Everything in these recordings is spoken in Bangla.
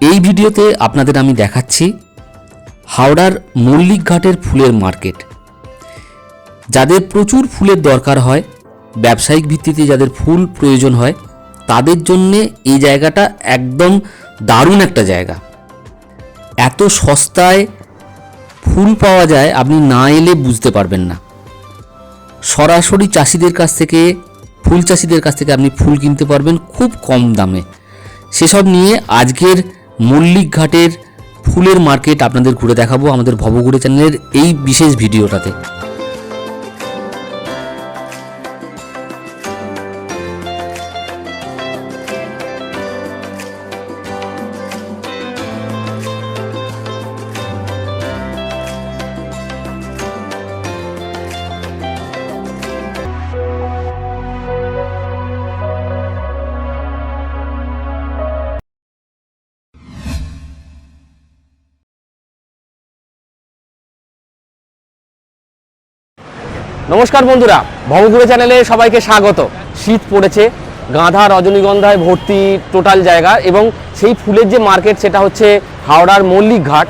এই ভিডিওতে আপনাদের আমি দেখাচ্ছি হাওড়ার মল্লিক ঘাটের ফুলের মার্কেট। যাদের প্রচুর ফুলের দরকার হয়, ব্যবসায়িক ভিত্তিতে যাদের ফুল প্রয়োজন হয়, তাদের জন্যে এই জায়গাটা একদম দারুণ একটা জায়গা। এত সস্তায় ফুল পাওয়া যায়, আপনি না এলে বুঝতে পারবেন না। সরাসরি চাষিদের কাছ থেকে, ফুল চাষিদের কাছ থেকে আপনি ফুল কিনতে পারবেন খুব কম দামে। সেসব নিয়ে আজকের মল্লিক ঘাটের ফুলের মার্কেট আপনাদের ঘুরে দেখাবো আমাদের ভবঘুরে চ্যানেলের এই বিশেষ ভিডিওটাতে। নমস্কার বন্ধুরা, ভবঘুরে চ্যানেলে সবাইকে স্বাগত। শীত পড়েছে, গাঁধা রজনীগন্ধায় ভর্তি টোটাল জায়গা এবং সেই ফুলের যে মার্কেট সেটা হচ্ছে হাওড়ার মল্লিক ঘাট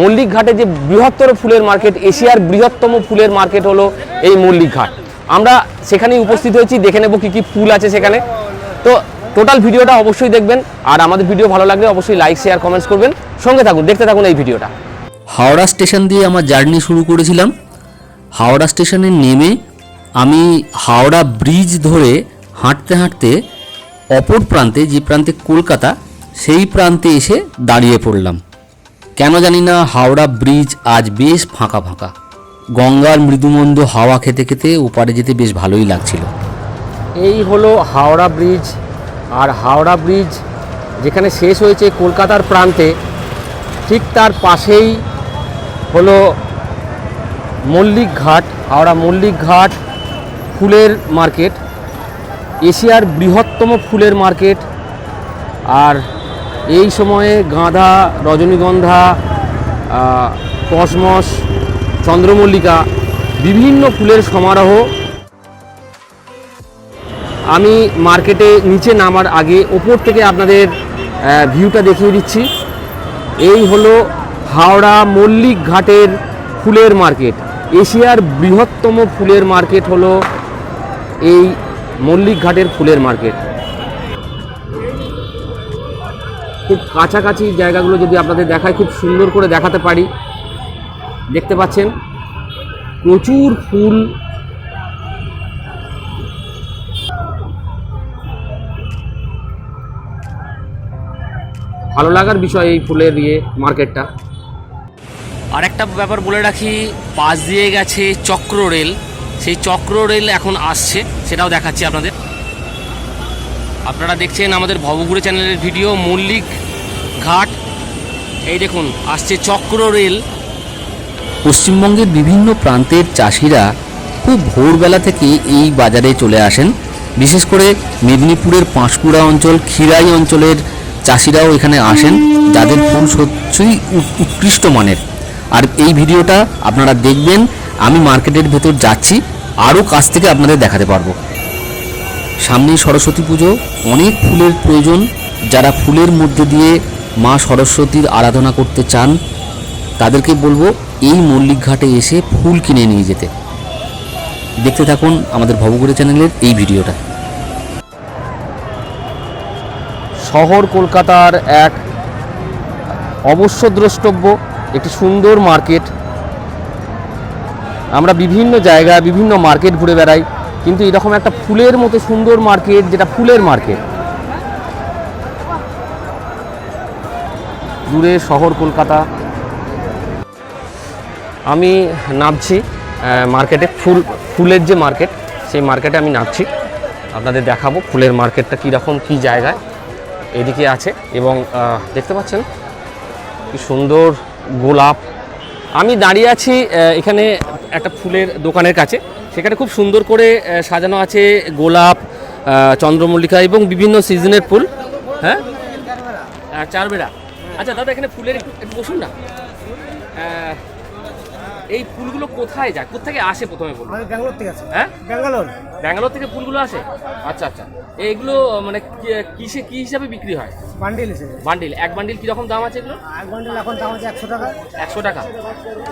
মল্লিক ঘাটে যে বৃহত্তর ফুলের মার্কেট, এশিয়ার বৃহত্তম ফুলের মার্কেট হলো এই মল্লিক ঘাট আমরা সেখানেই উপস্থিত হয়েছি, দেখে নেব কী কী ফুল আছে সেখানে। তো টোটাল ভিডিওটা অবশ্যই দেখবেন, আর আমাদের ভিডিও ভালো লাগলে অবশ্যই লাইক, শেয়ার, কমেন্টস করবেন। সঙ্গে থাকুন, দেখতে থাকুন এই ভিডিওটা। হাওড়া স্টেশন দিয়ে আমার জার্নি শুরু করেছিলাম। হাওড়া স্টেশনে নেমে আমি হাওড়া ব্রিজ ধরে হাঁটতে হাঁটতে অপর প্রান্তে, যে প্রান্তে কলকাতা, সেই প্রান্তে এসে দাঁড়িয়ে পড়লাম। কেন জানি না হাওড়া ব্রিজ আজ বেশ ফাঁকা ফাঁকা। গঙ্গার মৃদুমন্দ হাওয়া খেতে খেতে ওপারে যেতে বেশ ভালোই লাগছিল। এই হলো হাওড়া ব্রিজ। আর হাওড়া ব্রিজ যেখানে শেষ হয়েছে কলকাতার প্রান্তে, ঠিক তার পাশেই হলো মল্লিক ঘাট, হাওড়া মল্লিক ঘাট, ফুলের মার্কেট, এশিয়ার বৃহত্তম ফুলের মার্কেট, আর এই সময়ে গাঁদা, রজনীগন্ধা কসমস, চন্দ্রমল্লিকা বিভিন্ন ফুলের সমারোহ। আমি মার্কেটে নিচে নামার আগে ওপর থেকে আপনাদের ভিউটা দেখিয়ে দিচ্ছি। এই হলো হাওড়া মল্লিক ঘাটের ফুলের মার্কেট। এশিয়ার বৃহত্তম ফুলের মার্কেট হলো এই মল্লিক ঘাটের ফুলের মার্কেট। খুব কাছাকাছি জায়গাগুলো যদি আপনাদের দেখায়, খুব সুন্দর করে দেখাতে পারি। দেখতে পাচ্ছেন, প্রচুর ফুল। ভালো লাগার বিষয় এই ফুলের ইয়ে মার্কেটটা। আর একটা ব্যাপার বলে রাখি, পাশ দিয়ে গেছে চক্র রেল। সেই চক্র রেল এখন আসছে, সেটাও দেখাচ্ছি আপনাদের। আপনারা দেখছেন আমাদের ভবঘুরে চ্যানেলের ভিডিও, মল্লিক ঘাট। এই দেখুন, আসছে চক্র রেল। পশ্চিমবঙ্গের বিভিন্ন প্রান্তের চাষিরা খুব ভোরবেলা থেকে এই বাজারে চলে আসেন। বিশেষ করে মেদিনীপুরের পাঁশকুড়া অঞ্চল, খিরাই অঞ্চলের চাষিরাও এখানে আসেন, যাদের ফুল সত্যই উৎকৃষ্ট মানের। আর এই ভিডিওটা আপনারা দেখবেন, আমি মার্কেটের ভেতর যাচ্ছি, আরও কাছ থেকে আপনাদের দেখাতে পারব। সামনেই সরস্বতী পুজো, অনেক ফুলের প্রয়োজন। যারা ফুলের মধ্যে দিয়ে মা সরস্বতীর আরাধনা করতে চান, তাদেরকে বলব, এই মল্লিক ঘাটে এসে ফুল কিনে নিয়ে যেতে। দেখতে থাকুন আমাদের ভবগুড়ি চ্যানেলের এই ভিডিওটা। শহর কলকাতার এক অবশ্য দ্রষ্টব্য একটি সুন্দর মার্কেট। আমরা বিভিন্ন জায়গা বিভিন্ন মার্কেট ঘুরে বেড়াই, কিন্তু এরকম একটা ফুলের মতো সুন্দর মার্কেট যেটা ফুলের মার্কেট। দূরে শহর কলকাতা। আমি নামছি মার্কেটে ফুল, ফুলের যে মার্কেট, সেই মার্কেটে আমি নামছি। আপনাদের দেখাবো ফুলের মার্কেটটা কীরকম, কী জায়গায়, এদিকে আছে এবং দেখতে পাচ্ছেন কি সুন্দর গোলাপ। আমি দাঁড়িয়ে আছি এখানে একটা ফুলের দোকানের কাছে। সেখানে খুব সুন্দর করে সাজানো আছে গোলাপ চন্দ্রমল্লিকা এবং বিভিন্ন সিজনের ফুল। হ্যাঁ? চার চারবেড়া। আচ্ছা দাদা, এখানে ফুলের একটু বসুন না। এই ফুলগুলো কোথায় যায়? কোথেকে আসে প্রথমে বলুন? ব্যাঙ্গালোর থেকে আছি হ্যাঁ? ব্যাঙ্গালোর। ব্যাঙ্গালোর থেকে ফুলগুলো আসে? আচ্ছা আচ্ছা। এইগুলো মানে কিসে কি হিসাবে বিক্রি হয়? বান্ডিল হিসেবে। বান্ডিল। এক বান্ডিল কীরকম দাম আছে এগুলো এক বান্ডিল এখন দাম আছে একশো টাকা। একশো টাকা।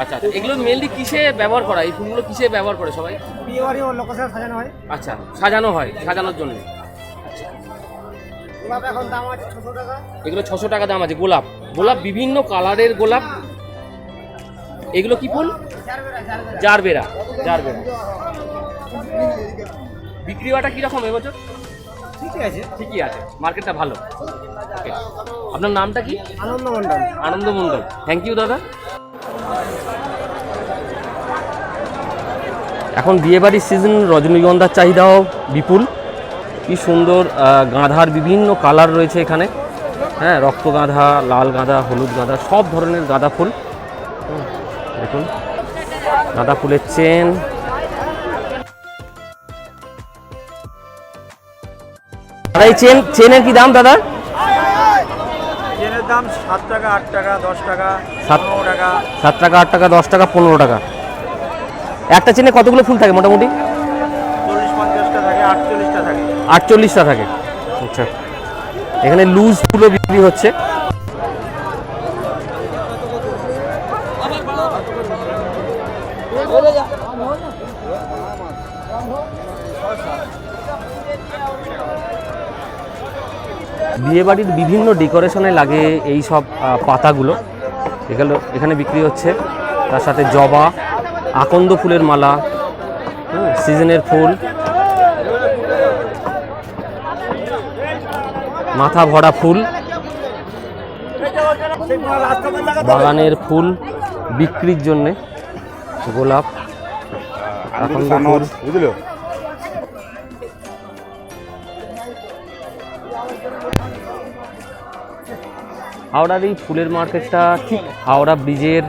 আচ্ছা আচ্ছা। এগুলো মেনলি কিসে ব্যবহার করা এই ফুলগুলো কিসে ব্যবহার করে সবাই? বিয়ে বাড়ি ও লোকেশন সাজানো হয়। আচ্ছা সাজানো হয় সাজানোর জন্য। গোলাপ এখন দাম আছে ছশো টাকা। এগুলো ছশো টাকা দাম আছে। গোলাপ। গোলাপ বিভিন্ন কালারের গোলাপ। এগুলো কি ফুল? জারবেরা। জারবেরা। বিক্রি হওয়াটা কীরকম এবছর? ঠিকই আছে। ঠিকই আছে। মার্কেটটা ভালো। Okay. আপনার নামটা কি? আনন্দ মন্ডল আনন্দ মণ্ডল থ্যাংক ইউ দাদা। এখন বিয়েবাড়ির সিজন রজনীগন্ধার চাহিদাও বিপুল। কি সুন্দর গাঁধার বিভিন্ন কালার রয়েছে এখানে। হ্যাঁ রক্ত গাঁধা লাল গাঁদা হলুদ গাঁদা সব ধরনের গাঁদা ফুল। দেখুন গাঁদা ফুলের চেন। দাদা এই চেন চেনের কি দাম দাদা? ট্রেনের দাম সাত টাকা আট টাকা দশ টাকা সাত- টাকা। সাত টাকা আট টাকা দশ টাকা পনেরো টাকা। একটা চেনে কতগুলো ফুল থাকে মোটামুটি? চল্লিশ পঞ্চাশটা থাকে আটচল্লিশটা থাকে। আটচল্লিশটা থাকে। আচ্ছা। এখানে লুজ ফুলও বিক্রি হচ্ছে। বিয়েবাড়ির বিভিন্ন ডেকোরেশনে লাগে এই সব পাতাগুলো। এগুলো এখানে বিক্রি হচ্ছে। তার সাথে জবা আকন্দ ফুলের মালা হ্যাঁ, সিজনের ফুল। মাথা ভরা ফুল। বাগানের ফুল। বিক্রির জন্যে গোলাপ বুঝলো? হাওড়ার এই ফুলের মার্কেটটা ঠিক হাওড়া ব্রিজের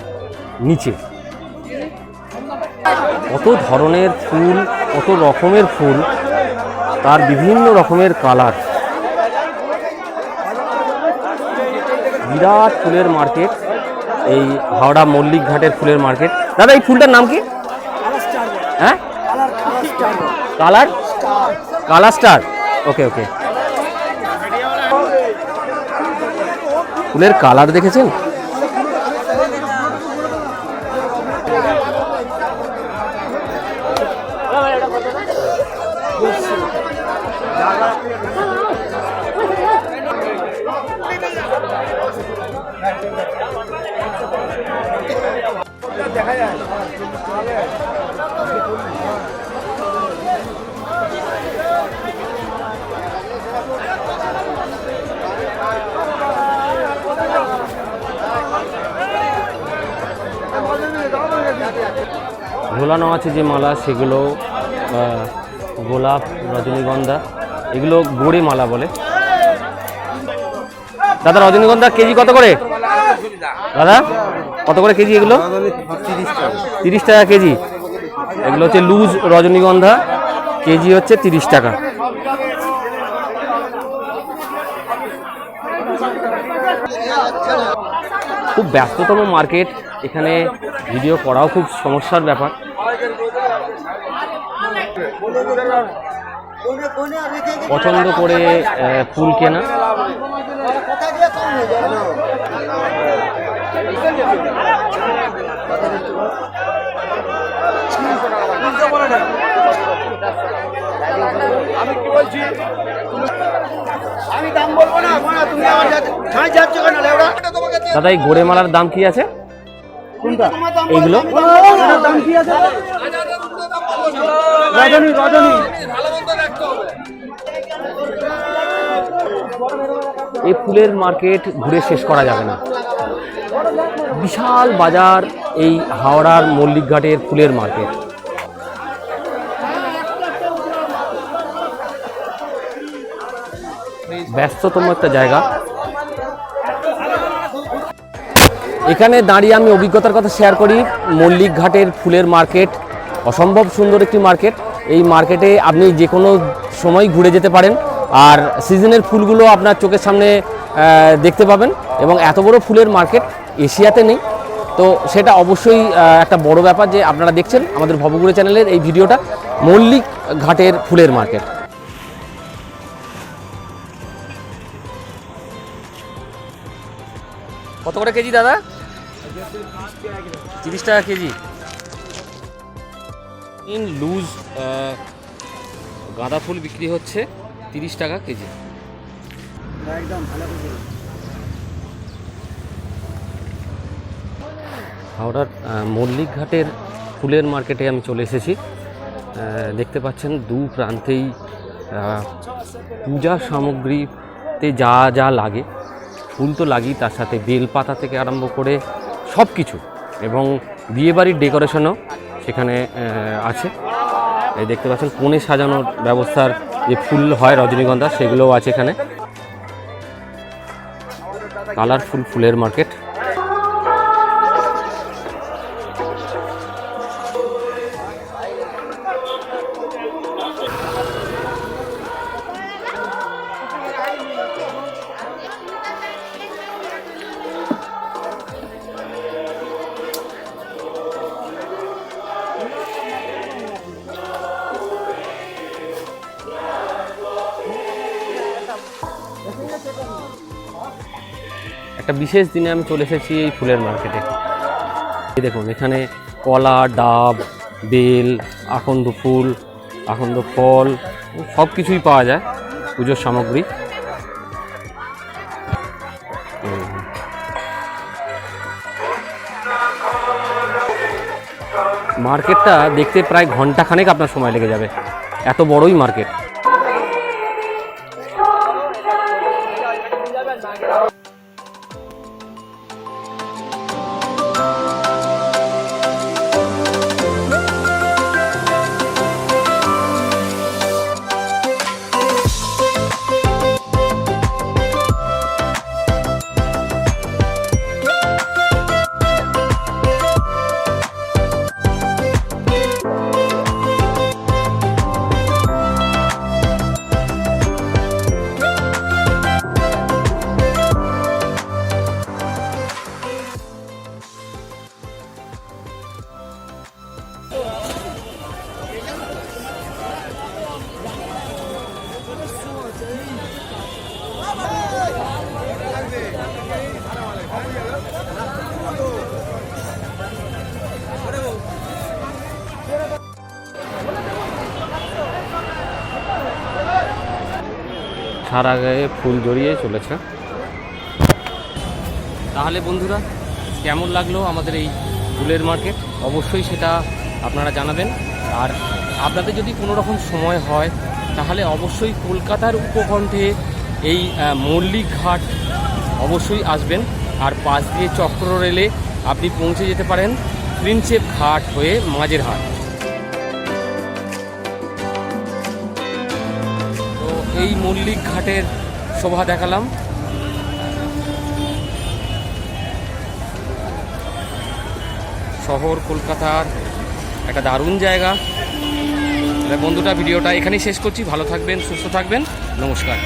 নিচে। কত ধরনের ফুল কত রকমের ফুল তার বিভিন্ন রকমের কালার। বিরাট ফুলের মার্কেট। এই হাওড়া মল্লিক ঘাটের ফুলের মার্কেট। দাদা, এই ফুলটার নাম কি? হ্যাঁ? Colour? Colour star. Okay okay. ফুলের কালার দেখেছেন? ঝোলানো আছে যে মালা, সেগুলো গোলাপ, রজনীগন্ধা, এগুলো গোড়ে মালা বলে। দাদা, রজনীগন্ধা কেজি কত করে? দাদা, কত করে কেজি এগুলো? তিরিশ টাকা কেজি। এগুলো হচ্ছে লুজ রজনীগন্ধা, কেজি হচ্ছে তিরিশ টাকা। খুব ব্যস্ততম মার্কেট, এখানে ভিডিও করাও খুব সমস্যার ব্যাপার। পছন্দ করে ফুল কেনা। আমি কি বলছি? আমি দাম বলব না তুমি আমার সাথে যাচ্ছ কেন দাদা এই গোড়ে মালার দাম কি আছে? কোনটা? এইগুলো? দাম কি আছে রজনী রজনী এই ফুলের মার্কেট ঘুরে শেষ করা যাবে না। বিশাল বাজার এই হাওড়ার মল্লিকঘাটের ফুলের মার্কেট। ব্যস্ততম একটা জায়গা। এখানে দাঁড়িয়ে আমি অভিজ্ঞতার কথা শেয়ার করি। মল্লিক ঘাটের ফুলের মার্কেট অসম্ভব সুন্দর একটি মার্কেট এই মার্কেটে আপনি যে কোনো সময় ঘুরে যেতে পারেন। আর সিজনের ফুলগুলো আপনার চোখের সামনে দেখতে পাবেন। এবং এত বড় ফুলের মার্কেট এশিয়াতে নেই। তো সেটা অবশ্যই একটা বড় ব্যাপার যে আপনারা দেখছেন আমাদের ভবগুড়ে চ্যানেলের এই ভিডিওটা, মল্লিক ঘাটের ফুলের মার্কেট কত করে কেজি দাদা? তিরিশ টাকা কেজি। ইন লুজ গাঁদা ফুল বিক্রি হচ্ছে তিরিশ টাকা কেজি। একদম ভালো হাওড়ার মল্লিক ঘাটের ফুলের মার্কেটে আমি চলে এসেছি। দেখতে পাচ্ছেন দু প্রান্তেই পূজা সামগ্রীতে যা যা লাগে ফুল তো লাগেই তার সাথে বেলপাতা থেকে আরম্ভ করে সব কিছু এবং বিয়েবাড়ির ডেকোরেশনও সেখানে আছে। এই দেখতে পাচ্ছেন, কোণে সাজানোর ব্যবস্থার যে ফুল হয় রজনীগন্ধা, সেগুলোও আছে এখানে। কালারফুল ফুলের মার্কেট। একটা বিশেষ দিনে আমি চলে এসেছি এই ফুলের মার্কেটে দেখুন, এখানে কলা, ডাব, বেল, আকন্দ ফুল, আকন্দ ফল সব কিছুই পাওয়া যায় পুজোর সামগ্রী। মার্কেটটা দেখতে প্রায় ঘন্টাখানেক আপনার সময় লেগে যাবে। এত বড়ই মার্কেট। সারা গায়ে ফুল জড়িয়ে চলেছে। তাহলে বন্ধুরা, কেমন লাগল আমাদের এই ফুলের মার্কেট? অবশ্যই সেটা আপনারা জানাবেন। আর আপনাদের যদি কোনো রকম সময় হয়, তাহলে অবশ্যই কলকাতার উপকণ্ঠে এই মল্লিক ঘাট অবশ্যই আসবেন। আর পাশ দিয়ে চক্র রেলে আপনি পৌঁছে যেতে পারেন। প্রিন্সেপ ঘাট হয়ে মাঝের হাট এই মল্লিক ঘাটের শোভা দেখালাম। শহর কলকাতার একটা দারুণ জায়গা। বন্ধুটা ভিডিওটা এখানেই শেষ করছি। ভালো থাকবেন, সুস্থ থাকবেন। নমস্কার।